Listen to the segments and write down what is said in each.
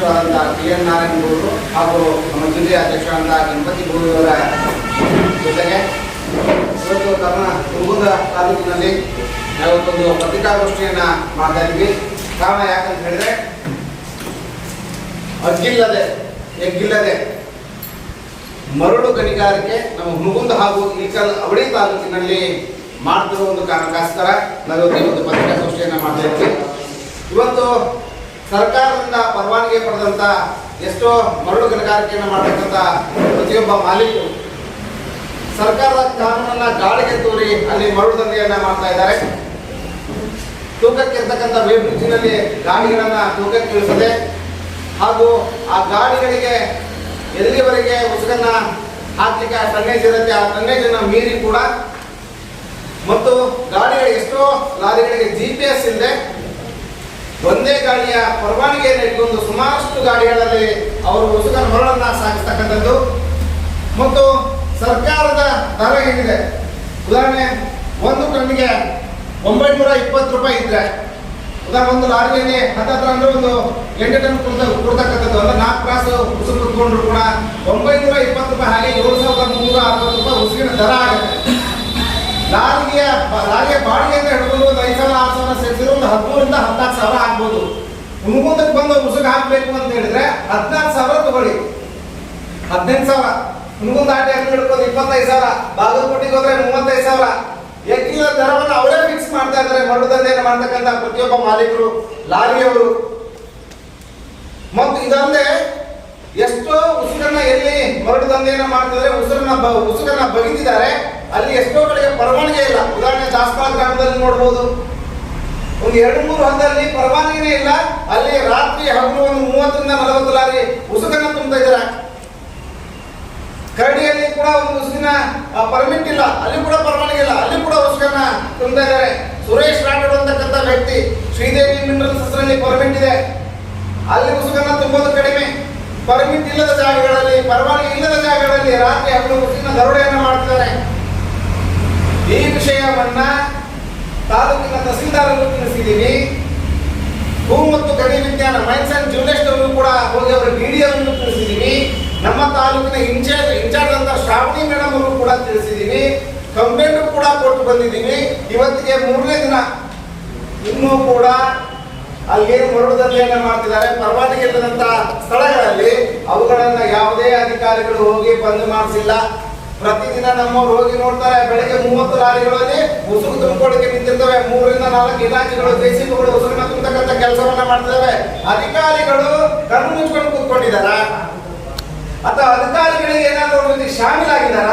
ಗೌಡರು ಹಾಗೂ ನಮ್ಮ ಜಿಲ್ಲೆಯ ಅಧ್ಯಕ್ಷರಾದ ಗಣಪತಿ ಗೌಡರವರ ಜೊತೆಗೆ ಇವತ್ತು ನಮ್ಮ ಹುಡುಗದ ತಾಲೂಕಿನಲ್ಲಿ ನಾವತ್ತೊಂದು ಪತ್ರಿಕಾಗೋಷ್ಠಿಯನ್ನ ಮಾಡ್ತಾ ಇದ್ವಿ ಕಾರಣ ಯಾಕಂತ ಹೇಳಿದ್ರೆ ಅಗ್ಗಿಲ್ಲದೆ ಎಗ್ಗಿಲ್ಲದೆ ಮರಳು ಗಣಿಗಾರಿಕೆ ನಮ್ಮ ಹುಣಗುಂದ ಹಾಗೂ ಇಳಕಲ್ ಅವಳಿ ತಾಲೂಕಿನಲ್ಲಿ ಮಾಡ್ತಿರೋ ಒಂದು ಕಾರಣಕ್ಕೋಸ್ಕರ ನಾವು ಇವತ್ತು ಪತ್ರಿಕಾಗೋಷ್ಠಿಯನ್ನ ಮಾಡ್ತಾ ಇದ್ವಿ ಇವತ್ತು ಸರ್ಕಾರದಿಂದ ಪರವಾನಗಿ ಪಡೆದಂತ ಎಷ್ಟೋ ಮರಳು ಗಣಿಗಾರಿಕೆಯನ್ನು ಮಾಡತಕ್ಕಂಥ ಪ್ರತಿಯೊಬ್ಬ ಮಾಲೀಕರು. ಸರ್ಕಾರದ ಕಾನೂನನ್ನ ಗಾಳಿಗೆ ತೂರಿ ಅಲ್ಲಿ ಮರಳು ದಂಧೆಯನ್ನ ಮಾಡ್ತಾ ಇದ್ದಾರೆ. ತೂಕಕ್ಕೆ ಇರ್ತಕ್ಕಂಥ ವೇಬ್ ಬ್ರಿಡ್ಜಿನಲ್ಲಿ ಗಾಡಿಗಳನ್ನ ತೂಕಕ್ಕೆ ಇಳಿಸದೆ ಹಾಗೂ ಆ ಗಾಡಿಗಳಿಗೆ ಎಲ್ಲಿವರೆಗೆ ಉಸುಗನ್ನ ಹಾಕ್ಲಿಕ್ಕೆ ಆ ಟನ್ನೇಜ್ ಇರುತ್ತೆ ಆ ಟನ್ನೇಜ್ ಅನ್ನ ಮೀರಿ ಕೂಡ ಮತ್ತು ಗಾಡಿಗಳಿಗೆ ಎಷ್ಟೋ ಲಾರಿಗಳಿಗೆ ಜಿ ಪಿ ಎಸ್ ಇಲ್ಲದೆ ಒಂದೇ ಗಾಡಿಯ ಪರವಾನಗಿಯನ್ನು ಇಟ್ಕೊಂಡು ಸುಮಾರಷ್ಟು ಗಾಡಿಗಳಲ್ಲಿ ಅವರು ಉಸುಗನ ಹೊರಳನ್ನ ಸಾಗಿಸ್ತಕ್ಕಂಥದ್ದು. ಮತ್ತು ಸರ್ಕಾರದ ದರ ಏನಿದೆ? ಉದಾಹರಣೆ, ಒಂದು ಟನ್ಗೆ ಒಂಬೈನೂರ ಇಪ್ಪತ್ತು ರೂಪಾಯಿ ಇದ್ರೆ, ಉದಾಹರಣೆ, ಒಂದು ಲಾರಿಯಲ್ಲಿ ಹತ್ತತ್ರ ಅಂದ್ರೆ ಒಂದು ಎಂಟು ಟನ್ ಕೊಡ್ತ ಕೊಡ್ತಕ್ಕಂಥದ್ದು ಅಂದ್ರೆ ನಾಲ್ಕು ಕ್ರಾಸು ಉಸುರು ಕುತ್ಕೊಂಡ್ರು ಕೂಡ ಒಂಬೈನೂರ ಇಪ್ಪತ್ತು ರೂಪಾಯಿ ಹಾಗೆ ಏಳು ಸಾವಿರದ ಮುನ್ನೂರ ಅರವತ್ತು ರೂಪಾಯಿ ಉಸುಗಿನ ದರ ಆಗುತ್ತೆ. ಲಾರಿಗೆ ಲಾರಿಗೆ ಬಾಡಿಗೆ ಅಂತ ಹಿಡ್ಕೊಂಡು ಹದಿಮೂರಿಂದ ಹದಿನಾಲ್ಕು ಸಾವಿರ ಆಗ್ಬೋದು. ಮುಂದಕ್ಕೆ ಬಂದು ಮುಸುಗ್ ಹಾಕ್ಬೇಕು ಅಂತ ಹೇಳಿದ್ರೆ ಹದಿನಾಲ್ಕು ಸಾವಿರ ತಗೊಳ್ಳಿ. ಹದಿನೆಂಟು ಸಾವಿರ. ಮುಂದೆ ಆಟ ಹೆಂಗ್ ಹಿಡ್ಕೊಂಡು ಇಪ್ಪತ್ತೈದು ಸಾವಿರ. ಬಾಗಲಕೋಟೆಗೆ ಹೋದ್ರೆ ಮೂವತ್ತೈದು ಸಾವಿರ. ಎಕ್ಕಿನ ದರವನ್ನು ಅವರೇ ಫಿಕ್ಸ್ ಮಾಡ್ತಾ ಇದ್ದಾರೆ. ಏನು ಮಾಡ್ತಕ್ಕಂಥ ಪ್ರತಿಯೊಬ್ಬ ಮಾಲೀಕರು, ಲಾರಿಯವರು. ಮತ್ತು ಇದಲ್ಲದೆ ಎಷ್ಟೋ ಉಸುರನ್ನ ಎಲ್ಲಿ ಮರಳು ದಂಧೆಯನ್ನ ಮಾಡ್ತಿದ್ರೆ ಉಸುರನ್ನ ಉಸುರನ್ನ ಬಗಿದಿದ್ದಾರೆ. ಅಲ್ಲಿ ಎಷ್ಟೋ ಕಡೆಗೆ ಪರವಾನಗಿ ಇಲ್ಲ. ಉದಾಹರಣೆ ದಾಸ್ಪಾಲ್ ಗ್ರಾಮದಲ್ಲಿ ನೋಡ್ಬೋದು. ಒಂದು ಎರಡು ಮೂರು ಹಂತದಲ್ಲಿ ಪರವಾನಗಿನೇ ಇಲ್ಲ. ಅಲ್ಲಿ ರಾತ್ರಿ ಹಗಲು ಒಂದು ಮೂವತ್ತರಿಂದ ನಲವತ್ತು ಲಾರಿ ಉಸುಕನ್ನ ತುಂಬ್ತಾ ಇದ್ದಾರೆ. ಕರಡಿಯಲ್ಲಿ ಕೂಡ ಒಂದು ಉಸುಕಿನ ಪರ್ಮಿಟ್ ಇಲ್ಲ. ಅಲ್ಲಿ ಕೂಡ ಪರವಾನಗಿ ಇಲ್ಲ. ಅಲ್ಲಿ ಕೂಡ ಉಸುಕನ್ನ ತುಂಬ್ತಾ ಇದ್ದಾರೆ. ಸುರೇಶ್ ರಾಠೋಡ್ ಅಂತಕ್ಕಂಥ ವ್ಯಕ್ತಿ, ಶ್ರೀದೇವಿ ಮಿನರಲ್ಸ್ ಹೆಸರಲ್ಲಿ ಪರ್ಮಿಟ್ ಇದೆ. ಅಲ್ಲಿ ಉಸುಕನ್ನ ತುಂಬೋದು ಕಡಿಮೆ. ಪರ್ಮಿಟ್ ಇಲ್ಲದ ಜಾಗಗಳಲ್ಲಿ, ಪರವಾನಗಿ ಇಲ್ಲದ ಜಾಗಗಳಲ್ಲಿ ರಾತ್ರಿ ಹಗಲು ಉಸುಕಿನ ದರೋಡೆಯನ್ನ ಮಾಡ್ತಿದ್ದಾರೆ. ಈ ವಿಷಯವನ್ನ ತಾಲೂಕಿನ ತಹಸೀಲ್ದಾರರು ತಿಳಿಸಿದ್ದೀವಿ ಭೂ ಮತ್ತು ಗಣಿ ವಿಜ್ಞಾನ, ಮೈನ್ಸ್ ಅಂಡ್ ಜ್ಯುವೆಲರ್ಸ್ ಅವರು ಕೂಡ ಹೋಗಿ ಅವರ ವಿಡಿಯೋವನ್ನು ತಿಳಿಸಿದ್ದೀವಿ ನಮ್ಮ ತಾಲೂಕಿನ ಇನ್ಚಾರ್ಜ್ ಇನ್ಚಾರ್ಜ್ ಅಂತ ಶ್ರಾವಣಿ ಮೇಡಮ್ ಅವರು ಕೂಡ ತಿಳಿಸಿದ್ದೀವಿ ಕಂಪ್ಲೇಂಟ್ ಕೂಡ ಕೊಟ್ಟು ಬಂದಿದ್ದೀವಿ ಇವತ್ತಿಗೆ ಮೂರನೇ ದಿನ. ಇನ್ನೂ ಕೂಡ ಅಲ್ಲಿ ಏನು ದಂಧೆಯನ್ನ ಮಾಡ್ತಿದ್ದಾರೆ. ಪರವಾನಗಿ ಇಲ್ಲದಂತ ಸ್ಥಳಗಳಲ್ಲಿ ಅವುಗಳನ್ನ ಯಾವುದೇ ಅಧಿಕಾರಿಗಳು ಹೋಗಿ ಬಂದ್ ಮಾಡಿಸಿಲ್ಲ. ಪ್ರತಿದಿನ ನಮ್ಮ ರೋಗಿ ನೋಡ್ತಾರೆ, ಬೆಳಗ್ಗೆ ಮೂವತ್ತು ಲಾರಿಗಳಲ್ಲಿ ಉಸುರು ತುಂಬಿಕೊಳ್ಳಿಕ್ಕೆ ನಿಂತಿರ್ತವೆ. ಮೂರರಿಂದ ನಾಲ್ಕು ಇಲಾಖೆಗಳು, ಜೆಸಿಬಿಗಳು ಉಸುರನ್ನ ತುಂಬತಕ್ಕಂಥ ಕೆಲಸವನ್ನ ಮಾಡ್ತಿದ್ದಾವೆ ಅಧಿಕಾರಿಗಳು ಕಣ್ಣು ಮುಚ್ಕೊಂಡು ಕೂತ್ಕೊಂಡಿದಾರ ಅಥವಾ ಅಧಿಕಾರಿಗಳಿಗೆ ಏನಾದರೂ ಒಂದು ಆಗಿದಾರ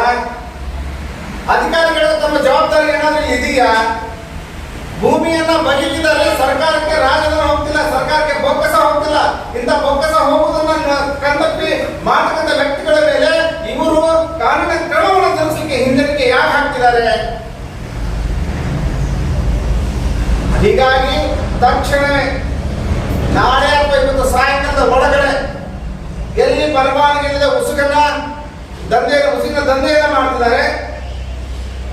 ಅಧಿಕಾರಿಗಳು ತಮ್ಮ ಜವಾಬ್ದಾರಿ ಏನಾದರೂ ಇದೆಯಾ? ಭೂಮಿಯನ್ನ ಬಗೆದಿದ್ದಾರೆ ಸರ್ಕಾರಕ್ಕೆ ರಾಜಧನ ಹೋಗ್ತಿಲ್ಲ, ಸರ್ಕಾರಕ್ಕೆ ಬೊಕ್ಕಸ ಹೋಗ್ತಿಲ್ಲ. ಇಂಥ ಬೊಕ್ಕಸ ಹೋಗುವುದನ್ನ ಕಂಡಪ್ಪಿ ಮಾಡತಕ್ಕಂಥ ಹಾಕ್ತಿದ್ದಾರೆ ಹೀಗಾಗಿ ತಕ್ಷಣ ನಾಳೆ ಅಥವಾ ಇವತ್ತು ಸಾಯಂಕಾಲದ ಒಳಗಡೆ ಎಲ್ಲಿ ಪರವಾನಗಿ ಇಲ್ಲದೆ ಉಸುಕನ್ನ ದಂಧೆ ಉಸುಕಿನ ದಂಧೆಯನ್ನ ಮಾಡ್ತಿದ್ದಾರೆ.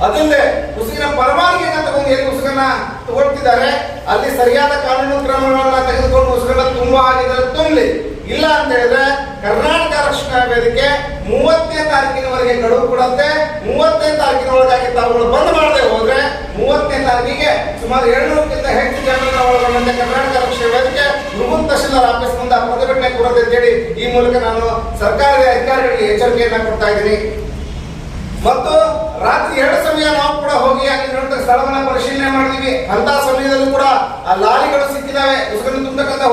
ಅದಲ್ಲದೆ ಉಸುಕಿನ ಪರವಾನಗಿಯನ್ನ ತಗೊಂಡು ಎಲ್ಲಿ ಉಸುಕನ್ನ ತಗೊಳ್ತಿದ್ದಾರೆ, ಅಲ್ಲಿ ಸರಿಯಾದ ಕಾನೂನು ಕ್ರಮಗಳನ್ನ ತೆಗೆದುಕೊಂಡು ಉಸುಕನ್ನ ತುಂಬಾ ಆಗಿದ್ರೆ ತುಂಬಲಿ. ಇಲ್ಲ ಅಂತ ಹೇಳಿದ್ರೆ ಕರ್ನಾಟಕ ರಕ್ಷಣಾ ವೇದಿಕೆ ಮೂವತ್ತನೇ ತಾರೀಕಿನವರೆಗೆ ಗಡುವು ಕೊಡುತ್ತೆ. ಮೂವತ್ತನೇ ತಾರೀಕಿನ ಒಳಗಾಗಿ ತಾವುಗಳು ಬಂದ್ ಮಾಡದೆ ಹೋದ್ರೆ ಮೂವತ್ತನೇ ತಾರೀಕಿಗೆ ಸುಮಾರು ಏಳ್ನೂರಕ್ಕಿಂತ ಹೆಚ್ಚು ಜನರನ್ನ ಒಳಗೊಂಡಂತೆ ಕರ್ನಾಟಕ ರಕ್ಷಣೆ ವೇದಿಕೆ ಮುಗುಂದ್ ತಹಶೀಲ್ದಾರ್ ಆಫೀಸ್ ಮುಂದೆ ಪ್ರತಿಭಟನೆ ಕೊಡುತ್ತೆ ಅಂತೇಳಿ ಈ ಮೂಲಕ ನಾನು ಸರ್ಕಾರದ ಅಧಿಕಾರಿಗಳಿಗೆ ಎಚ್ಚರಿಕೆಯನ್ನ ಕೊಡ್ತಾ ಇದ್ದೀನಿ. ಮತ್ತು ರಾತ್ರಿ ಎರಡು ಸಮಯ ನಾವು ಕೂಡ ಹೋಗಿ ಅಲ್ಲಿ ನೋಡಿದ ಸ್ಥಳವನ್ನ ಪರಿಶೀಲನೆ ಮಾಡಿದ್ವಿ. ಅಂತ ಸಮಯದಲ್ಲೂ ಕೂಡ ಆ ಲಾರಿಗಳು ಸಿಕ್ಕಿದಾವೆ. ಉಸ್ಕನ್ನು ತುಂಬತಕ್ಕಂಥ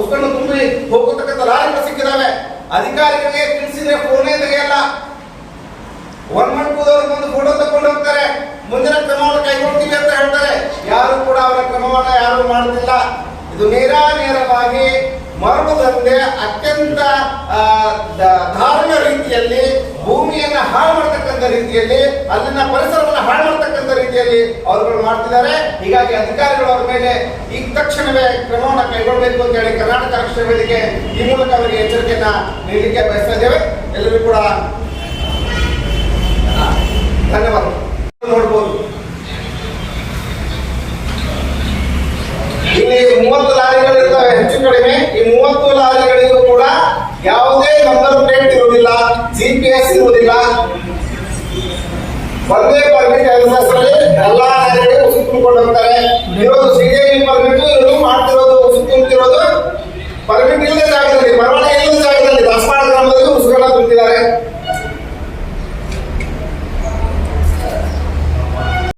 ಉಸ್ಕನ್ನು ತುಂಬಿ ಹೋಗತಕ್ಕಂಥ ಲಾರಿಗಳು ಸಿಕ್ಕಿದಾವೆ. ಅಧಿಕಾರಿಗಳಿಗೆ ತಿಳಿಸಿದ್ರೆ ಫೋನೇ ತೆಗೆಯಲ್ಲ. ಒನ್ ಮಂತ್ ಕೂದವ್ರು ಬಂದು ಫೋಟೋ ತಗೊಂಡು ಹೋಗ್ತಾರೆ. ಮುಂದಿನ ಕ್ರಮವನ್ನು ಕೈಗೊಳ್ತೀವಿ ಅಂತ ಹೇಳ್ತಾರೆ. ಯಾರು ಕೂಡ ಅವರ ಕ್ರಮವನ್ನು ಯಾರು ಮಾಡುತ್ತಿಲ್ಲ ಇದು ನೇರ ನೇರವಾಗಿ ಮರಳು ದಂಧೆ ಅತ್ಯಂತ ದ- ರೀತಿಯಲ್ಲಿ ಭೂಮಿಯನ್ನು ಹಾಳು ಮಾಡತಕ್ಕಂಥ ರೀತಿಯಲ್ಲಿ, ಅಲ್ಲಿನ ಪರಿಸರವನ್ನು ಹಾಳು ಮಾಡತಕ್ಕಂಥ ರೀತಿಯಲ್ಲಿ ಅವರುಗಳು ಮಾಡ್ತಿದ್ದಾರೆ. ಹೀಗಾಗಿ ಅಧಿಕಾರಿಗಳು ಅವರ ಮೇಲೆ ಈ ತಕ್ಷಣವೇ ಕ್ರಮವನ್ನು ಕೈಗೊಳ್ಳಬೇಕು ಅಂತ ಹೇಳಿ ಕರ್ನಾಟಕ ರಾಷ್ಟ್ರ ವೇದಿಕೆ ಈ ಮೂಲಕ ಅವರಿಗೆ ಎಚ್ಚರಿಕೆಯನ್ನ ನೀಡಲಿಕ್ಕೆ ಬಯಸ್ತಾ ಇದ್ದೇವೆ. ಎಲ್ಲರಿಗೂ ಕೂಡ ಧನ್ಯವಾದ ಇಲ್ಲಿ ಮೂವತ್ತು ಲಾರಿಗಳು ಹೆಚ್ಚು ಕಡಿಮೆ. ಈ ಮೂವತ್ತು ಲಾರಿಗಳಿಗೂ ಕೂಡ ಯಾವುದೇ ನಂಬರ್ ಪ್ಲೇಟ್ ಇರುವುದಿಲ್ಲ ಜಿಪಿಎಸ್ ಇರುವುದಿಲ್ಲ ಒಂದೇ ಪರ್ಮಿಟ್ ಎಲ್ಲಾ ತುಂಬಿಕೊಂಡು ಹೋಗ್ತಾರೆ ಇರೋದು ಸಿ ಪರ್ಮಿಟ್ ಇರೋದು ಮಾಡ್ತಿರೋದು ಸುತ್ತಿರೋದು ಪರ್ಮಿಟ್ ಇಲ್ಲದೆ ಜಾಗ